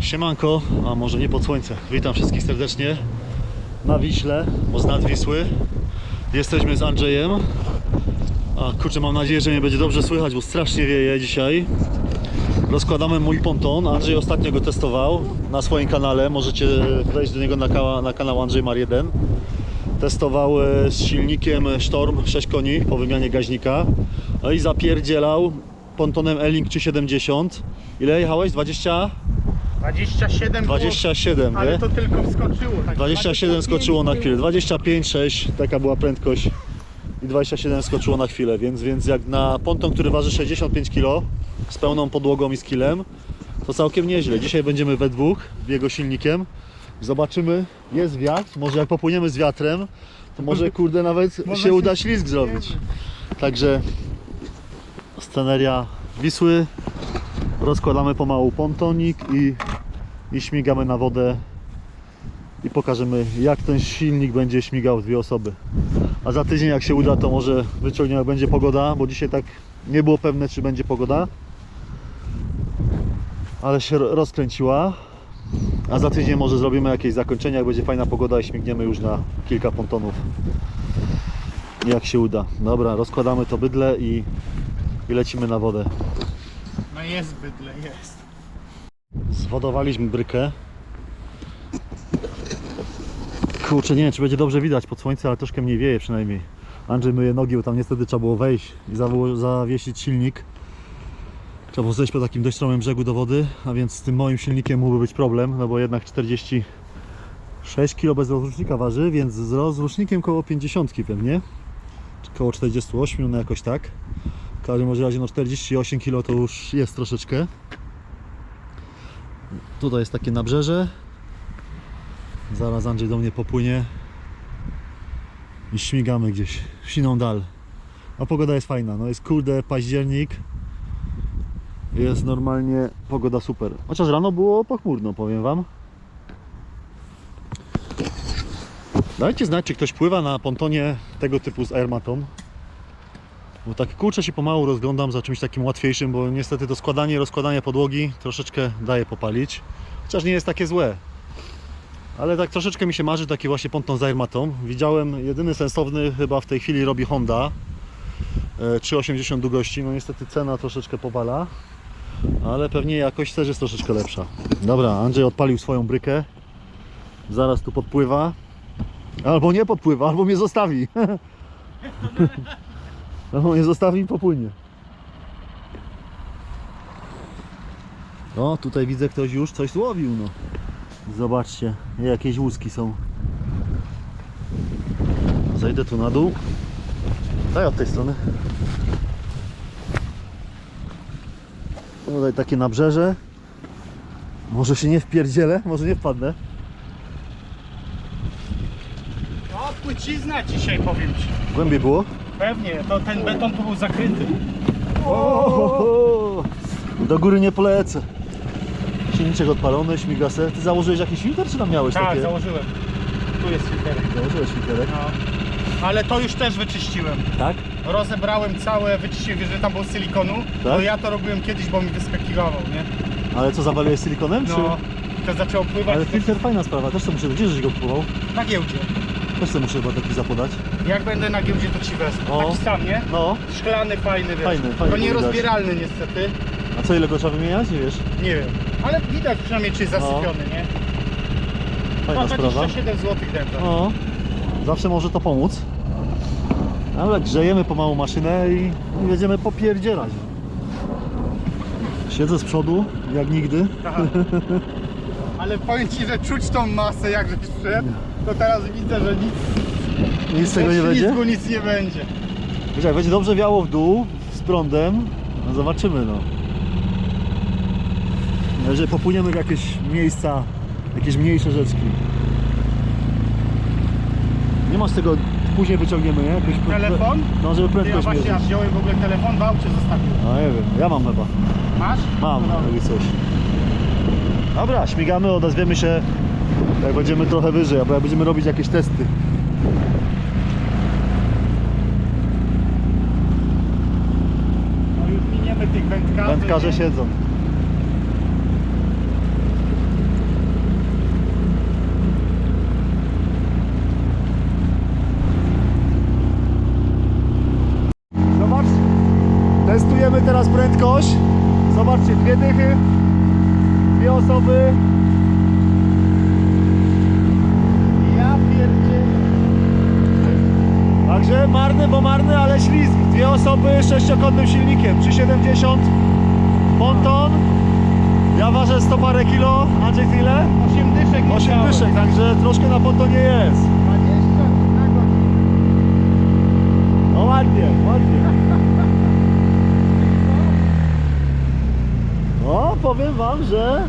Siemanko, a może nie pod słońce. Witam wszystkich serdecznie na Wiśle, może nad Wisły. Jesteśmy z Andrzejem. A kurczę, mam nadzieję, że mnie będzie dobrze słychać, bo strasznie wieje dzisiaj. Rozkładamy mój ponton. Andrzej ostatnio go testował na swoim kanale. Możecie wejść do niego na, ka- na kanał Andrzej Mar 1. Testował e, z silnikiem Storm 6 koni po wymianie gaźnika. No i zapierdzielał pontonem E-Link 370. Ile jechałeś? 20? 27 było, 27, ale nie? to tylko wskoczyło. Tak 27 skoczyło na chwilę, 25, 6, taka była prędkość i 27 skoczyło na chwilę, więc, więc jak na ponton, który waży 65 kg z pełną podłogą i z kilem, to całkiem nieźle. Dzisiaj będziemy we dwóch jego silnikiem. Zobaczymy, jest wiatr, może jak popłyniemy z wiatrem, to może kurde nawet Może się się uda ślizg zrobić. Także sceneria Wisły, rozkładamy pomału pontonik i, i śmigamy na wodę i pokażemy jak ten silnik będzie śmigał dwie osoby. A za tydzień jak się uda to może wyciągniemy jak będzie pogoda, bo dzisiaj tak nie było pewne czy będzie pogoda. Ale się ro- rozkręciła. A za tydzień może zrobimy jakieś zakończenie, jak będzie fajna pogoda i śmigniemy już na kilka pontonów. Jak się uda. Dobra, rozkładamy to bydle i, i lecimy na wodę. No jest bydle, jest. Zwodowaliśmy brykę. Kurczę, nie wiem, czy będzie dobrze widać pod słońce, ale troszkę mniej wieje przynajmniej. Andrzej myje nogi, bo tam niestety trzeba było wejść i zawiesić silnik. Trzeba było zejść po takim dość stromym brzegu do wody, a więc z tym moim silnikiem mógłby być problem, no bo jednak 46 kg bez rozrusznika waży, więc z rozrusznikiem koło 50 pewnie. Czy koło 48, no jakoś tak. W każdym razie no 48 kg to już jest troszeczkę. Tutaj jest takie nabrzeże. Zaraz Andrzej do mnie popłynie i śmigamy gdzieś w siną dal. A pogoda jest fajna, no jest kurde październik. Jest normalnie pogoda super. Chociaż rano było pochmurno, powiem wam. Dajcie znać, czy ktoś pływa na pontonie tego typu z Airmatą. Bo tak kurczę się pomału rozglądam za czymś takim łatwiejszym, bo niestety to składanie rozkładanie podłogi troszeczkę daje popalić. Chociaż nie jest takie złe. Ale tak troszeczkę mi się marzy taki właśnie ponton z Airmatą. Widziałem, jedyny sensowny chyba w tej chwili robi Honda. E, 3,80 długości. No niestety cena troszeczkę powala. Ale pewnie jakość też jest troszeczkę lepsza. Dobra, Andrzej odpalił swoją brykę. Zaraz tu podpływa. Albo nie podpływa, albo mnie zostawi. albo mnie zostawi i popłynie. O, tutaj widzę ktoś już coś złowił, no. Zobaczcie, jakieś łuski są. Zejdę tu na dół. Daj od tej strony. Tutaj takie nabrzeże. Może się nie wpierdzielę, może nie wpadnę. No płycizna dzisiaj powiem ci. Głębiej było? Pewnie, to ten beton tu był zakryty. O, do góry nie polecę. Silniczek odpalony, śmiga se. Ty założyłeś jakiś filtr, czy tam miałeś Tak, takie? założyłem. Tu jest filterek. Założyłeś filterek. No. Ale to już też wyczyściłem. Tak? Rozebrałem całe, wyczyściłem, wiesz, że tam było silikonu. Tak? No ja to robiłem kiedyś, bo mi wyskakiwał, nie? Ale co, zawaliłeś silikonem, No, czy? to zaczęło pływać Ale to filtr fajna sprawa, też sobie muszę, gdzie żeś go kupował? na giełdzie. Też sobie muszę chyba taki zapodać. Jak będę na giełdzie, to ci wezmę. O. Taki sam, nie? No, Szklany, fajny, wiesz. Fajny, fajny, To widać. nierozbieralny niestety. a co ile go trzeba wymieniać, nie wiesz? Nie wiem. Ale widać przynajmniej, czy jest zasypiony, nie? Fajna No, sprawa. 27 zł za. No, zawsze może to pomóc. Ale grzejemy pomału maszynę i i będziemy popierdzielać. Siedzę z przodu, jak nigdy. Tak. Ale powiem ci, że czuć tą masę, jak żeś wszedł, to teraz widzę, że nic Nic z tego nie ze będzie? ślizgu nic nie będzie. Wiesz, jak będzie dobrze wiało w dół, z prądem, no zobaczymy no. No, Jeżeli popłyniemy w jakieś miejsca, jakieś mniejsze rzeczki. Nie masz tego, później wyciągniemy, nie? Prę- Telefon? No, żeby Ty, ja prędkość właśnie ja mierzyć. wziąłem w ogóle telefon, w aucie zostawiłem. No nie wiem, ja mam chyba. Masz? Mam, No. jakby coś. Dobra, śmigamy, odezwiemy się jak będziemy trochę wyżej, albo jak będziemy robić jakieś testy. No już miniemy tych wędkarzy. Wędkarze nie? siedzą. Zobacz, testujemy teraz prędkość. Zobaczcie, dwie dychy, dwie osoby, osoby sześciokonnym silnikiem. 370 ponton. Ja ważę 100 parę kilo. Andrzej ile? 8 dyszek nie 8 dałem. dyszek, także troszkę na pontonie jest. 20 na godzinę. No ładnie, ładnie. No, powiem wam, że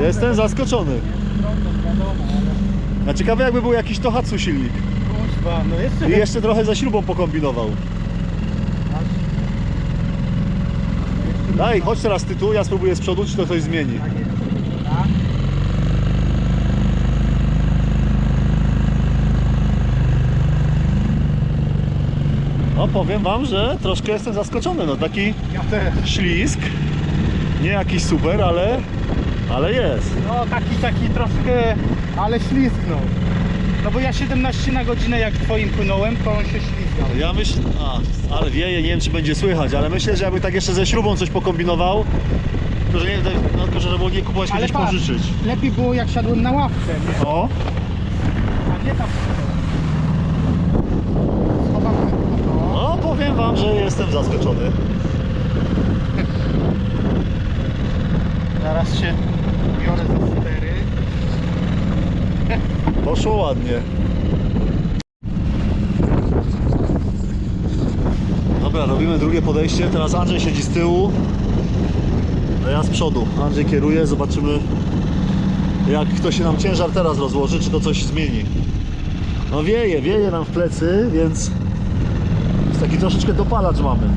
jestem zaskoczony. ale... A ciekawe jakby był jakiś Tohatsu silnik. No jeszcze... I jeszcze trochę za śrubą pokombinował. Daj, chodź teraz ty tu, ja spróbuję z przodu, czy to coś zmieni. Tak jest. Tak. No powiem wam, że troszkę jestem zaskoczony. No taki Ja też. ślisk. Nie jakiś super, ale, ale jest. No taki, taki troszkę, ale ślizgnął. No bo ja 17 na godzinę jak twoim płynąłem, to on się ślizgał. Ja myślę, a, ale wieje, nie wiem czy będzie słychać, ale myślę, że jakby tak jeszcze ze śrubą coś pokombinował, to że nie, no, tylko że było nie kupować, Ale kiedyś patrz. pożyczyć. Lepiej było jak siadłem na ławce, nie? O, A nie tam. Schowamy to. no powiem wam, że jestem zaskoczony. Zaraz się biorę za stery. Poszło ładnie. Dobra, robimy drugie podejście. Teraz Andrzej siedzi z tyłu, a ja z przodu. Andrzej kieruje, zobaczymy jak to się nam ciężar teraz rozłoży, czy to coś zmieni. No wieje, wieje nam w plecy, więc jest taki troszeczkę dopalacz mamy.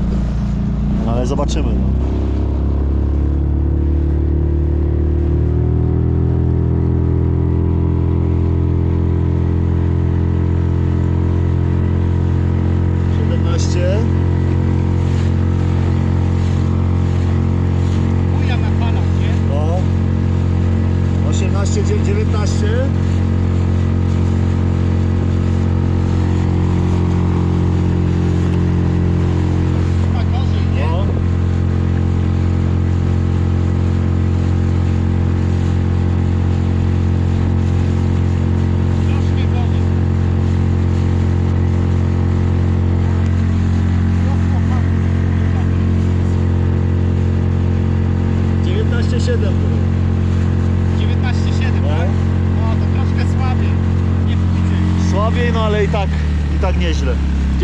No, ale zobaczymy. tá cheio.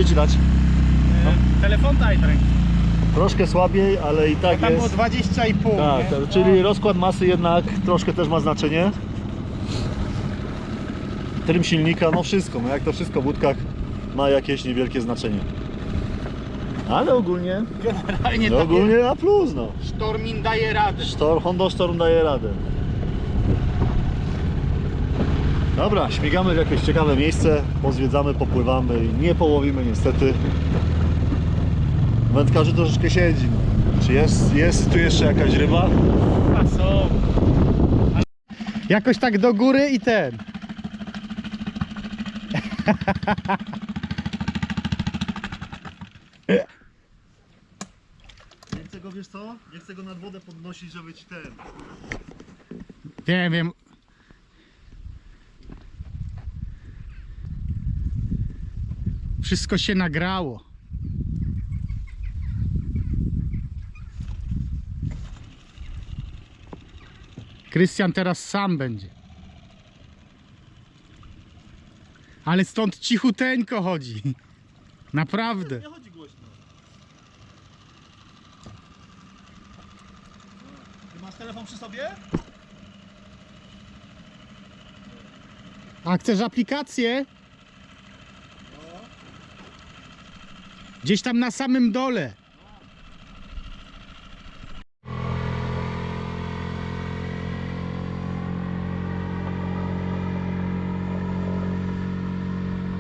Ci dać? E, telefon daj ręki. Troszkę słabiej, ale i tak Tam było jest. 20,5. Tak, nie? tak, czyli rozkład masy jednak troszkę też ma znaczenie. Trym silnika, no wszystko, no jak to wszystko w łódkach ma jakieś niewielkie znaczenie. Ale ogólnie, Generalnie no takie ogólnie na plus, no. Stormin daje radę. Storm, Honda Storm daje radę. Dobra, śmigamy w jakieś ciekawe miejsce, pozwiedzamy, popływamy, nie połowimy niestety. Wędkarzy troszeczkę siedzi. Czy jest, jest tu jeszcze jakaś ryba? A są. Jakoś tak do góry i ten. Nie chcę go, wiesz co? Nie chcę go nad wodę podnosić, żeby ci ten... Wiem, wiem. Wszystko się nagrało. Krystian teraz sam będzie. Ale stąd cichuteńko chodzi. Naprawdę. Nie chodzi głośno. Ty masz telefon przy sobie? A chcesz aplikację? Gdzieś tam na samym dole.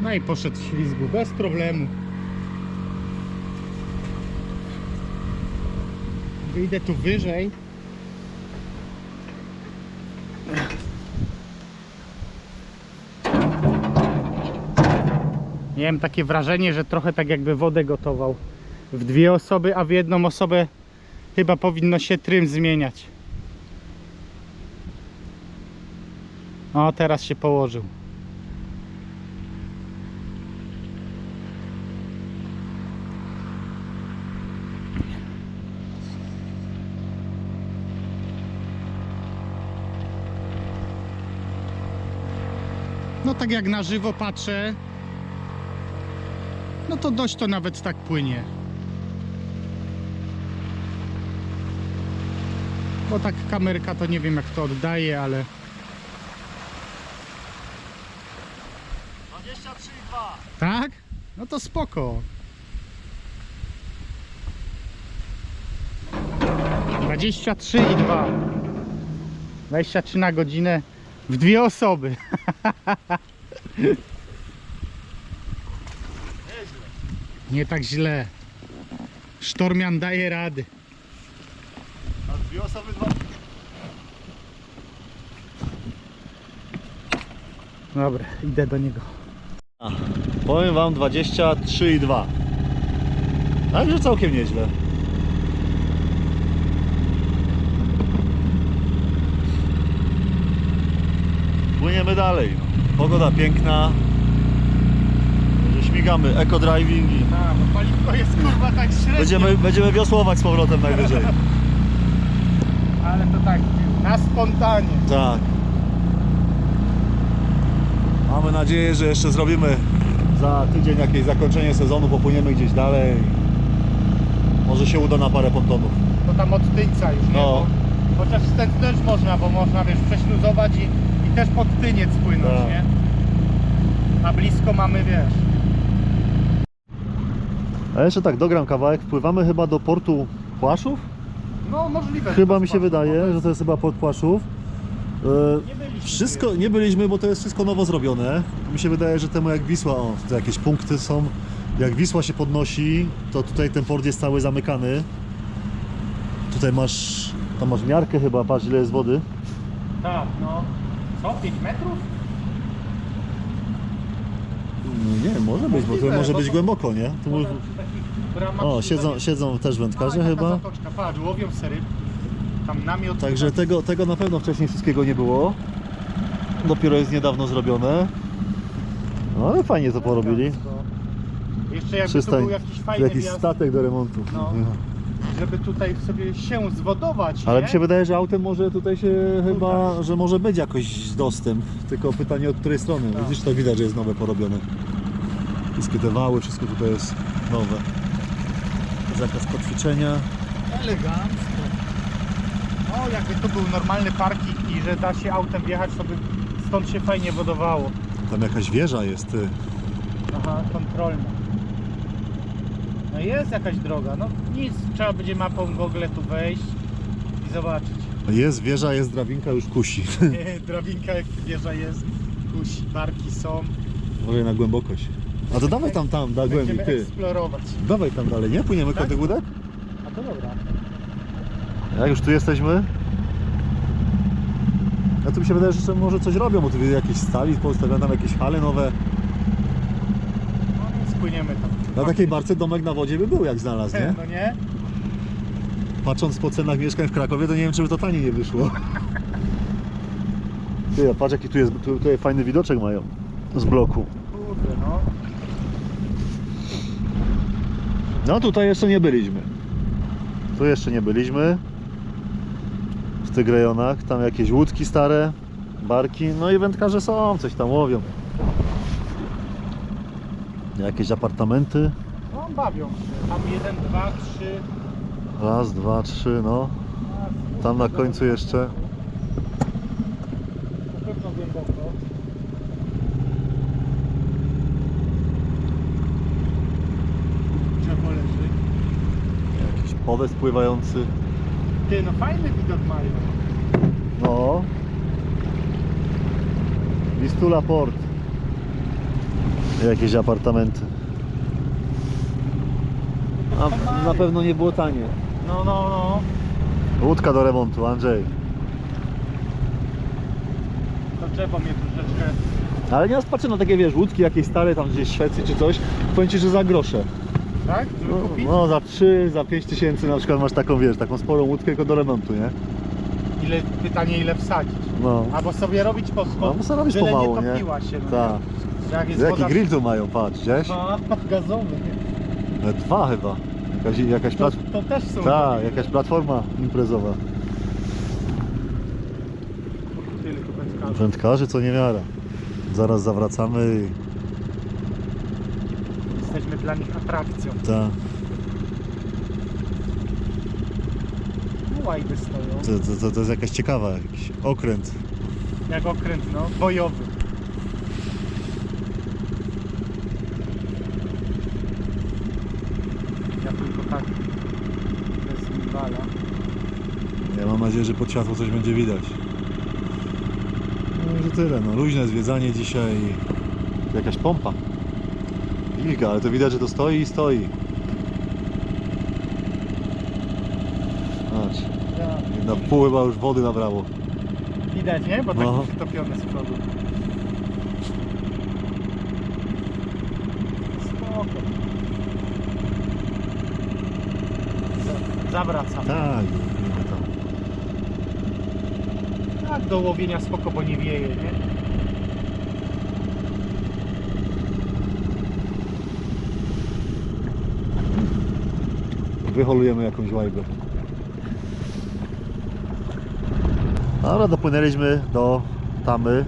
No i poszedł w ślizgu bez problemu. Wyjdę tu wyżej. Miałem takie wrażenie, że trochę tak jakby wodę gotował w dwie osoby, a w jedną osobę chyba powinno się trym zmieniać. O, teraz się położył. No tak jak na żywo patrzę, no to dość to nawet tak płynie. Bo tak kamerka to nie wiem jak to oddaje, ale 23,2. tak? No to spoko. 23 i 2. 23 na godzinę w dwie osoby. Nie tak źle. Sztormian daje rady. A dwie osoby, dwa. Dobra, idę do niego. Powiem wam 23,2. Także całkiem nieźle. Płyniemy dalej. Pogoda piękna. Także Śmigamy, eco driving i A, bo paliwko jest kurwa tak średnio. będziemy, będziemy wiosłować z powrotem najwyżej. Ale to tak, na spontanie. Tak. Mamy nadzieję, że jeszcze zrobimy za tydzień jakieś zakończenie sezonu, popłyniemy gdzieś dalej. Może się uda na parę pontonów. To tam od tyńca już, nie? No. Bo, chociaż ten też można, bo można wiesz, prześluzować i, i też pod tyniec płynąć, Tak. nie? A blisko mamy, wiesz. A jeszcze tak, dogram kawałek. Wpływamy chyba do portu Płaszów? No możliwe. Chyba to mi się wydaje, że to jest chyba port Płaszów. E, Nie byliśmy. Wszystko, nie byliśmy, bo to jest wszystko nowo zrobione. Mi się wydaje, że temu jak Wisła, o, tu jakieś punkty są. Jak Wisła się podnosi, to tutaj ten port jest cały zamykany. Tutaj masz, tam masz miarkę chyba, patrz ile jest wody. Tak, no. Co, 5 metrów? No nie, może być, bo to Możliwe, może bo być to- głęboko, nie? Tu No, przy takich bramach O, siedzą, siedzą też wędkarze taka chyba. Zatoczka, patrz, łowią. Tam namiot. Także tego, tego na pewno wcześniej wszystkiego nie było. Dopiero jest niedawno zrobione. No ale fajnie to porobili. Jeszcze jakby Przystań, to był jakiś fajny jakiś wjazd, statek do remontu. No. Żeby tutaj sobie się zwodować, Ale nie? mi się wydaje, że autem może tutaj się chyba, że może być jakoś dostęp. Tylko pytanie od której strony. Tak. Widzisz, to widać, że jest nowe porobione. Wszystkie te wały, wszystko tutaj jest nowe. Zakaz kotwiczenia. Elegancko. No, jakby to był normalny parking i że da się autem wjechać, to by stąd się fajnie wodowało. Tam jakaś wieża jest, ty. Aha, kontrolna. No jest jakaś droga, no nic, trzeba będzie mapą Google tu wejść i zobaczyć. Jest wieża, jest drabinka, już kusi. Drabinka jak wieża jest, kusi, barki są. Może na głębokość. A to dawaj tam, tam, da głębiej, Będziemy ty. eksplorować. Dawaj tam dalej, nie? Płyniemy Tak? łódek? A to dobra. Jak już tu jesteśmy? Ja tu mi się wydaje, że jeszcze może coś robią, bo tu jakieś stali postawione tam jakieś hale nowe. Płyniemy tam. Na takiej barce domek na wodzie by był jak znalazł, nie? No nie? Patrząc po cenach mieszkań w Krakowie, to nie wiem, czy by to taniej nie wyszło. Ty, a patrz jaki tu jest, tu, tutaj fajny widoczek mają z bloku. Kurde no. No tutaj jeszcze nie byliśmy. Tu jeszcze nie byliśmy. W tych rejonach. Tam jakieś łódki stare, barki. No i wędkarze są, coś tam łowią. Jakieś apartamenty. No bawią się. Tam jeden, dwa, trzy. Raz, dwa, trzy, no. Tam na końcu jeszcze. Na pewno głęboko. Drzewo leży. Jakiś pływający. Ty, no fajny widok mają. No. Wistula Port. Jakieś apartamenty. A na pewno nie było tanie. No, no, no. Łódka do remontu, Andrzej. To drzewo mnie troszeczkę... Ale nieraz patrzę na takie, wiesz, łódki jakieś stare tam gdzieś w Szwecji czy coś. Powiem Ci, że za grosze. tak? Żeby No, kupić? no za 3, za 5 tysięcy na przykład masz taką, wiesz, taką sporą łódkę tylko do remontu, nie? Ile, pytanie ile wsadzić. No. Albo sobie robić po No, muszę robić byle pomału, nie nie? topiła się. No, Tak. Jak jest Jaki woda... grill tu mają, patrz, gdzieś? A, gazowy. E, Dwa chyba. Jakaś, jakaś, To, plat... to też są... Ta, jakaś platforma imprezowa. Tyle tu wędkarzy. Wędkarzy co niewiara. Zaraz zawracamy i Jesteśmy dla nich atrakcją. ta, No, łajby stoją. to, to, to, to jest jakaś ciekawa, jakiś okręt. Jak okręt, no. Bojowy. Ja tylko tak bez gimbala. Ja mam nadzieję, że pod światło coś będzie widać. No i że tyle, no luźne zwiedzanie dzisiaj. Jakaś pompa. Wilka, ale to widać, że to stoi i stoi. Patrz, na pół chyba już wody nabrało. Widać, nie? Bo No. taki przytopiony z przodu. Spoko. Za- Zawracam. Tak, wiemy tam. Tak, do łowienia spoko, bo nie wieje, nie? Wyholujemy jakąś łajbę. Dobra, dopłynęliśmy do tamy,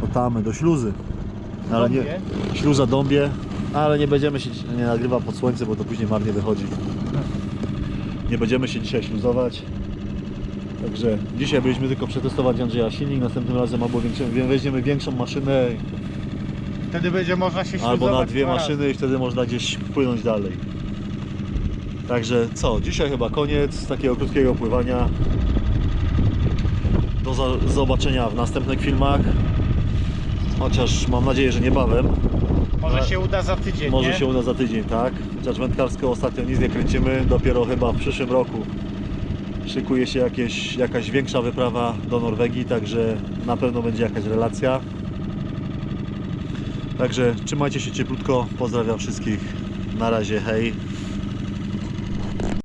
do tamy, do śluzy. Ale nie, Dąbie. śluza dąbie, ale nie będziemy się nie nagrywa pod słońce, bo to później marnie wychodzi. Nie będziemy się dzisiaj śluzować. Także dzisiaj byliśmy tylko przetestować Andrzeja silnik, następnym razem albo weźmiemy większą maszynę Wtedy będzie można się albo na dwie dwa razy. maszyny i wtedy można gdzieś płynąć dalej. Także co, dzisiaj chyba koniec takiego krótkiego pływania. Do za- zobaczenia w następnych filmach. Chociaż mam nadzieję, że niebawem. Może się uda za tydzień, Może nie? się uda za tydzień, tak? Chociaż wędkarsko ostatnio nic nie kręcimy, dopiero chyba w przyszłym roku szykuje się jakieś, jakaś większa wyprawa do Norwegii, także na pewno będzie jakaś relacja. Także trzymajcie się cieplutko, pozdrawiam wszystkich, na razie, hej.